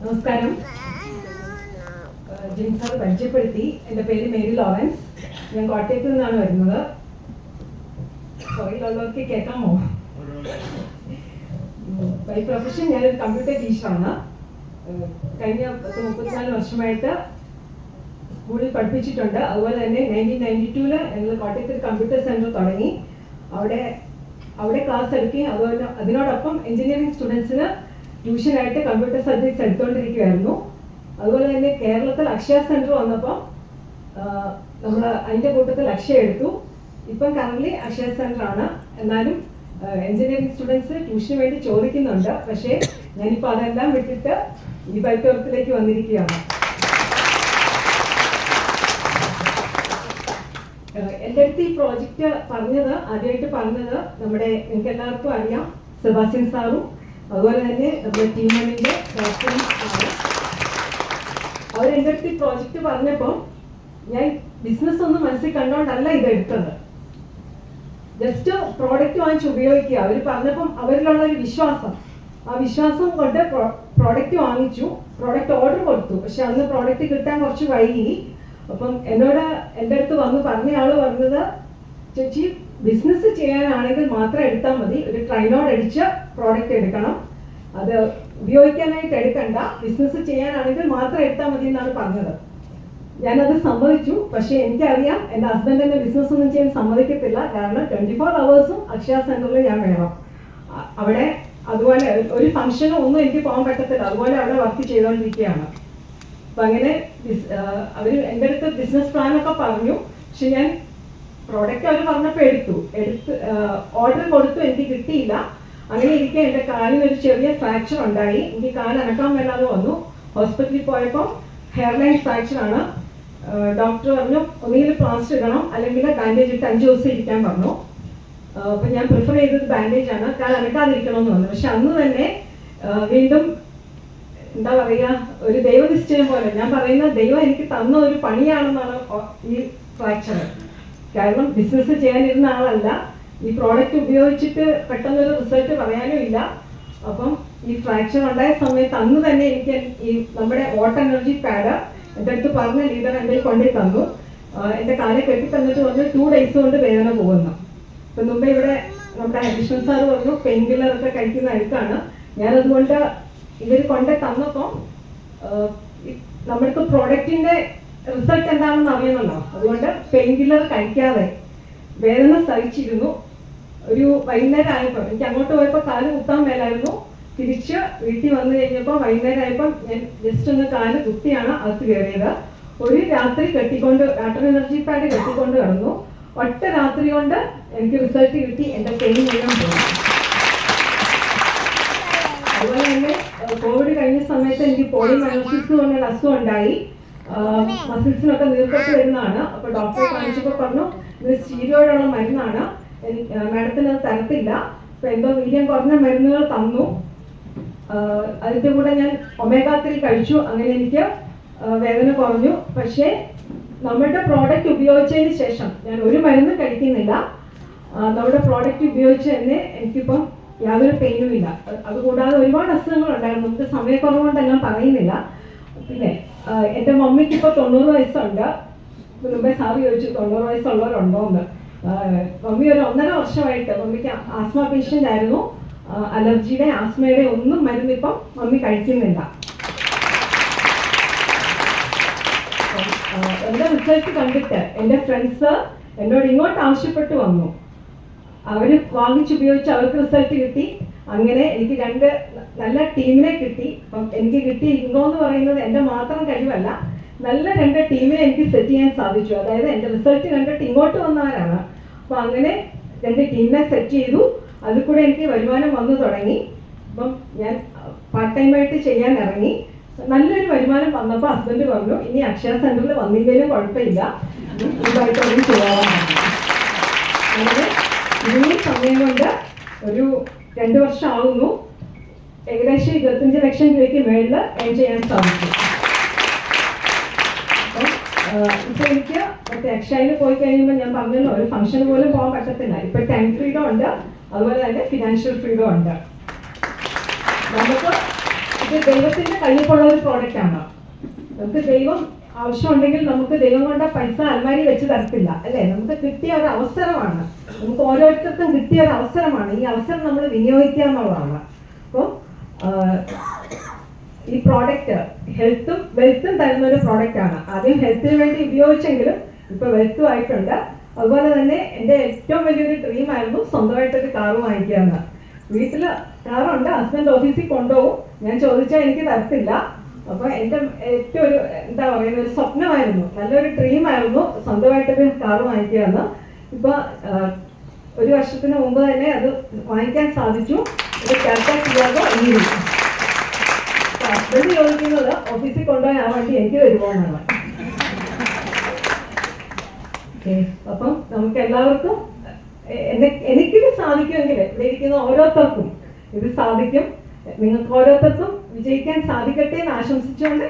നമസ്കാരം. ജിൻസ് സാർ പരിചയപ്പെടുത്തി. എന്റെ പേര് മേരി ലോറൻസ്. ഞാൻ കോട്ടയത്ത് നിന്നാണ് വരുന്നത്. പുറകിലുള്ളവർക്ക് കേൾക്കാമോ? ബൈ പ്രൊഫഷൻ ഞാനൊരു കമ്പ്യൂട്ടർ ടീച്ചറാണ് കഴിഞ്ഞ പത്ത് മുപ്പത്തിനാല് വർഷമായിട്ട് സ്കൂളിൽ പഠിപ്പിച്ചിട്ടുണ്ട്. അതുപോലെ തന്നെ നയന്റീൻ നയന്റി ടൂവിൽ ഞങ്ങൾ കോട്ടയത്ത് കമ്പ്യൂട്ടർ സെന്റർ തുടങ്ങി. അവിടെ അവിടെ ക്ലാസ് എടുക്കുകയും അതുപോലെ അതിനോടൊപ്പം എഞ്ചിനീയറിംഗ് സ്റ്റുഡൻസിന് ട്യൂഷനായിട്ട് കമ്പ്യൂട്ടർ സബ്ജക്ട്സ് എടുത്തുകൊണ്ടിരിക്കുകയായിരുന്നു അതുപോലെ തന്നെ കേരളത്തിൽ അക്ഷയ സെന്റർ വന്നപ്പോൾ നമ്മൾ അതിന്റെ കൂട്ടത്തിൽ അക്ഷയ എടുത്തു. ഇപ്പം കറന്റ് അക്ഷയ സെന്റർ ആണ്. എന്നാലും എഞ്ചിനീയറിംഗ് സ്റ്റുഡൻസ് ട്യൂഷന് വേണ്ടി ചോദിക്കുന്നുണ്ട്. പക്ഷേ ഞാനിപ്പോൾ അതെല്ലാം വിട്ടിട്ട് ഈ ബൈക്കോർത്തിലേക്ക് വന്നിരിക്കുകയാണ്. എന്റെ അടുത്ത് ഈ പ്രോജക്റ്റ് പറഞ്ഞത് ആദ്യമായിട്ട് പറഞ്ഞത് നമ്മുടെ നിങ്ങൾക്ക് എല്ലാവർക്കും അറിയാം. സെബാസ്റ്റ്യൻ സാറും അതുപോലെ തന്നെ നമ്മുടെ ടീം എന്റെ അടുത്ത് ഈ പ്രോജക്റ്റ് പറഞ്ഞപ്പോൾ ഞാൻ ബിസിനസ് ഒന്നും മനസ്സിൽ കണ്ടുകൊണ്ടല്ല ഇത് എടുത്തത്. ജസ്റ്റ് പ്രോഡക്റ്റ് വാങ്ങിച്ച് ഉപയോഗിക്കുക. അവർ പറഞ്ഞപ്പം അവരിലുള്ള ഒരു വിശ്വാസം. ആ വിശ്വാസം കൊണ്ട് പ്രോഡക്റ്റ് വാങ്ങിച്ചു. പ്രോഡക്റ്റ് ഓർഡർ കൊടുത്തു. പക്ഷെ അന്ന് പ്രോഡക്റ്റ് കിട്ടാൻ കുറച്ച് വൈകി. അപ്പം എന്നോട് എന്റെ അടുത്ത് വന്ന് പറഞ്ഞ ആൾ പറഞ്ഞത് ചേച്ചി ബിസിനസ് ചെയ്യാനാണെങ്കിൽ മാത്രം എടുത്താൽ മതി. ഒരു ട്രൈനോട് അടിച്ച് പ്രോഡക്റ്റ് എടുക്കണം. അത് ഉപയോഗിക്കാനായിട്ട് എടുക്കണ്ട. ബിസിനസ് ചെയ്യാനാണെങ്കിൽ മാത്രം എടുത്താൽ മതി എന്നാണ് പറഞ്ഞത്. ഞാനത് സമ്മതിച്ചു. പക്ഷേ എനിക്കറിയാം എന്റെ ഹസ്ബൻഡ് എന്റെ ബിസിനസ് ഒന്നും ചെയ്യാൻ സമ്മതിക്കത്തില്ല. കാരണം ട്വന്റി ഫോർ അവേഴ്സും അക്ഷയ സെന്ററിൽ ഞാൻ വേണം. അവിടെ അതുപോലെ ഒരു ഫംഗ്ഷനോ ഒന്നും എനിക്ക് പോകാൻ പറ്റത്തില്ല. അതുപോലെ അവിടെ വർക്ക് ചെയ്തുകൊണ്ടിരിക്കുകയാണ് അപ്പം അങ്ങനെ അവർ എന്റെ അടുത്ത് ബിസിനസ് പ്ലാനൊക്കെ പറഞ്ഞു. പക്ഷെ ഞാൻ പ്രോഡക്റ്റ് അവർ പറഞ്ഞപ്പോൾ എടുത്തു. എടുത്ത് ഓർഡർ കൊടുത്തു. എനിക്ക് കിട്ടിയില്ല. അങ്ങനെ ഇരിക്കെ എന്റെ ഒരു ചെറിയ ഫ്രാക്ചർ ഉണ്ടായി. എനിക്ക് കാൽ അനക്കാൻ മേലാതെ വന്നു. ഹോസ്പിറ്റലിൽ പോയപ്പോൾ ഹെയർലൈൻ ഫ്രാക്ചർ ആണ്. ഡോക്ടർ പറഞ്ഞു ഒന്നുകിൽ പ്ലാസ്റ്റർ ഇടണം. അല്ലെങ്കിൽ ബാൻഡേജ് ഇട്ട് അഞ്ച് ദിവസം ഇരിക്കാൻ പറഞ്ഞു. അപ്പം ഞാൻ പ്രിഫർ ചെയ്തത് ബാൻഡേജ് ആണ്. കാൽ അനക്കാതിരിക്കണം എന്ന് പറഞ്ഞു. പക്ഷെ അന്ന് തന്നെ വീണ്ടും എന്താ പറയുക ഒരു ദൈവനിശ്ചയം പോലെ. ഞാൻ പറയുന്ന ദൈവം എനിക്ക് തന്ന ഒരു പണിയാണെന്നാണ് ഈ ഫ്രാക്ചർ കാരണം ബിസിനസ് ചെയ്യാനിരുന്ന ആളല്ല. ഈ പ്രോഡക്റ്റ് ഉപയോഗിച്ചിട്ട് പെട്ടെന്നൊരു റിസൾട്ട് പറയാനും ഇല്ല. അപ്പം ഈ ഫ്രാക്ചർ ഉണ്ടായ സമയത്ത് അന്ന് തന്നെ എനിക്ക് ഈ നമ്മുടെ ഓട്ട എനർജി പാഡ് എന്റെ അടുത്ത് പറഞ്ഞ ലീഡർ എന്റെ കൊണ്ടു തന്നു. എന്റെ കാലെ കെട്ടി തന്നിട്ട് പറഞ്ഞു ടു ഡേയ്സ് കൊണ്ട് വേദന പോകുന്നു. ഇപ്പൊ മുമ്പേ ഇവിടെ നമ്മുടെ ഹരീഷൻ സാർ പറഞ്ഞു പെയിൻ കില്ലർ ഒക്കെ കഴിക്കുന്ന അഴുക്കാണ് ഞാനതുകൊണ്ട് ഇവർ കൊണ്ടു തന്നപ്പം നമ്മൾക്ക് പ്രോഡക്റ്റിന്റെ റിസൾട്ട് എന്താണെന്ന് അറിയണമല്ലോ? അതുകൊണ്ട് പെയിൻ കില്ലർ കഴിക്കാതെ വേദന സഹിച്ചിരുന്നു. ഒരു വൈകുന്നേരം ആയപ്പോൾ എനിക്ക് അങ്ങോട്ട് പോയപ്പോൾ കാൽ കുത്താൻ മേലായിരുന്നു. തിരിച്ച് വീട്ടിൽ വന്നു കഴിഞ്ഞപ്പോൾ വൈകുന്നേരം ആയപ്പോൾ ഞാൻ ജസ്റ്റ് ഒന്ന് കാൽ കുത്തിയാണ് അകത്ത് കയറിയത്. ഒരു രാത്രി കെട്ടിക്കൊണ്ട് വാട്ടർ എനർജി പാഡ് കെട്ടിക്കൊണ്ട് കിടന്നു. ഒറ്റ രാത്രി കൊണ്ട് എനിക്ക് റിസൾട്ട് കിട്ടി എന്റെ പെയിൻ എല്ലാം പോയി. അതുപോലെ തന്നെ കോവിഡ് കഴിഞ്ഞ സമയത്ത് എനിക്ക് പോളിമയോസിസ് പറഞ്ഞൊരു അസുഖം ഉണ്ടായി. മസിൽസിനൊക്കെ നീർക്കെട്ട് വരുന്നതാണ്. അപ്പൊ ഡോക്ടറെ കാണിച്ചപ്പോൾ പറഞ്ഞു ഇത് സ്റ്റീരോയിഡുള്ള മരുന്നാണ്. മാഡത്തിന് അത് തരത്തില്ല. അപ്പൊ എന്തോ വീര്യം കുറഞ്ഞ മരുന്നുകൾ തന്നു. അതിന്റെ കൂടെ ഞാൻ ഒമേഗ ത്രീ കഴിച്ചു. അങ്ങനെ എനിക്ക് വേദന കുറഞ്ഞു. പക്ഷേ നമ്മുടെ പ്രോഡക്റ്റ് ഉപയോഗിച്ചതിന് ശേഷം ഞാൻ ഒരു മരുന്ന് കഴിക്കുന്നില്ല. നമ്മുടെ പ്രോഡക്റ്റ് ഉപയോഗിച്ച് തന്നെ എനിക്കിപ്പം യാതൊരു പെയിനും ഇല്ല. അത് അതുകൂടാതെ ഒരുപാട് അസുഖങ്ങൾ ഉണ്ടായിരുന്നു നമുക്ക് സമയക്കുറവുകൊണ്ട് എല്ലാം പറയുന്നില്ല. പിന്നെ എന്റെ മമ്മിക്ക് ഇപ്പോൾ തൊണ്ണൂറ് വയസ്സുണ്ട്. മുമ്പേ സാറ് ചോദിച്ചു തൊണ്ണൂറ് വയസ്സുള്ളവരുണ്ടോ എന്ന് മമ്മി ഒരു ഒന്നര വർഷമായിട്ട് മമ്മിക്ക് ആസ്മ പേഷ്യന്റ് ആയിരുന്നു അലർജിയുടെ ആസ്മയുടെ ഒന്നും മരുന്ന് ഇപ്പം മമ്മി കഴിക്കുന്നില്ല. എന്റെ റിസൾട്ട് കണ്ടിട്ട് എന്റെ ഫ്രണ്ട്സ് എന്നോട് ഇങ്ങോട്ട് ആവശ്യപ്പെട്ട് വന്നു. അവർ വാങ്ങിച്ചുപയോഗിച്ച് അവർക്ക് റിസൾട്ട് കിട്ടി. അങ്ങനെ എനിക്ക് രണ്ട് നല്ല ടീമിനെ കിട്ടി. അപ്പം എനിക്ക് കിട്ടിയിരിക്കുന്നു എന്ന് പറയുന്നത് എന്റെ മാത്രം കഴിവല്ല. നല്ല രണ്ട് ടീമിനെ എനിക്ക് സെറ്റ് ചെയ്യാൻ സാധിച്ചു. അതായത് എന്റെ റിസൾട്ട് കണ്ടിട്ട് ഇങ്ങോട്ട് വന്നവരാണ്. അപ്പം അങ്ങനെ രണ്ട് ടീമിനെ സെറ്റ് ചെയ്തു. അതിൽ കൂടെ എനിക്ക് വരുമാനം വന്നു തുടങ്ങി. അപ്പം ഞാൻ പാർട്ട് ടൈമായിട്ട് ചെയ്യാൻ ഇറങ്ങി. നല്ലൊരു വരുമാനം വന്നപ്പോൾ ഹസ്ബൻഡ് പറഞ്ഞു ഇനി അക്ഷയ സെന്ററിൽ വന്നില്ലെങ്കിലും കുഴപ്പമില്ല. ഇതായിട്ട് ഒന്നും ചെയ്യാമെന്ന് പറഞ്ഞു. അങ്ങനെ ഈ സമയം കൊണ്ട് ഒരു രണ്ട് വർഷം ആവുന്നു ഏകദേശം ഇരുപത്തഞ്ച് ലക്ഷം രൂപയ്ക്ക് മേളിൽ ഏൺ ചെയ്യാൻ സാധിക്കും. ഇപ്പൊ എനിക്ക് മറ്റേ അക്ഷയയിൽ പോയി കഴിയുമ്പോൾ ഞാൻ പറഞ്ഞല്ലോ ഒരു ഫംഗ്ഷൻ പോലും പോകാൻ പറ്റത്തില്ല. ഇപ്പൊ ടൈം ഫ്രീഡം ഉണ്ട്. അതുപോലെ തന്നെ ഫിനാൻഷ്യൽ ഫ്രീഡം ഉണ്ട്. നമുക്ക് ഇത് ദൈവത്തിന്റെ കയ്യിലുള്ള ഒരു പ്രോഡക്റ്റ് ആണ്. നമുക്ക് ദൈവം ആവശ്യമുണ്ടെങ്കിൽ നമുക്ക് ദൈവം കൊണ്ട പൈസ അൽമാരി വെച്ച് തരത്തില്ല അല്ലെ? നമുക്ക് കിട്ടിയ ഒരു അവസരമാണ്. നമുക്ക് ഓരോരുത്തർക്കും കിട്ടിയ ഒരു അവസരമാണ്. ഈ അവസരം നമ്മൾ വിനിയോഗിക്കുക എന്നുള്ളതാണ്. അപ്പോൾ ഈ പ്രോഡക്റ്റ് ഹെൽത്തും വെൽത്തും തരുന്ന ഒരു പ്രോഡക്റ്റ് ആണ്. ആദ്യം ഹെൽത്തിന് വേണ്ടി ഉപയോഗിച്ചെങ്കിലും ഇപ്പൊ വെൽത്തും ആയിട്ടുണ്ട്. അതുപോലെ തന്നെ എന്റെ ഏറ്റവും വലിയൊരു ഡ്രീം ആയിരുന്നു സ്വന്തമായിട്ടൊരു കാറ് വാങ്ങിക്കാന്ന്. വീട്ടിൽ കാറുണ്ട് ഹസ്ബൻഡ് ഓഫീസിൽ കൊണ്ടുപോകും. ഞാൻ ചോദിച്ചാൽ എനിക്ക് തരത്തില്ല. അപ്പൊ എന്റെ ഏറ്റവും ഒരു എന്താ പറയുന്ന ഒരു സ്വപ്നമായിരുന്നു. നല്ലൊരു ഡ്രീം ആയിരുന്നു. സ്വന്തമായിട്ടൊരു വാങ്ങിക്കാന്ന്. ഇപ്പൊ ആ, ഒരു വർഷത്തിന് മുമ്പ് തന്നെ അത് വാങ്ങിക്കാൻ സാധിച്ചു. ഹസ്ബൻഡ് ചോദിക്കുന്നത് ഓഫീസിൽ കൊണ്ടുപോയി ആ വണ്ടി എനിക്ക് ഓക്കേ, അപ്പം നമുക്ക് എല്ലാവർക്കും എന്നെ- എനിക്കിത് സാധിക്കുമെങ്കിൽ ഇവിടെ ഇരിക്കുന്ന ഓരോരുത്തർക്കും ഇത് സാധിക്കും. നിങ്ങൾക്ക് ഓരോരുത്തർക്കും വിജയിക്കാൻ സാധിക്കട്ടെ എന്ന് ആശംസിച്ചുകൊണ്ട്.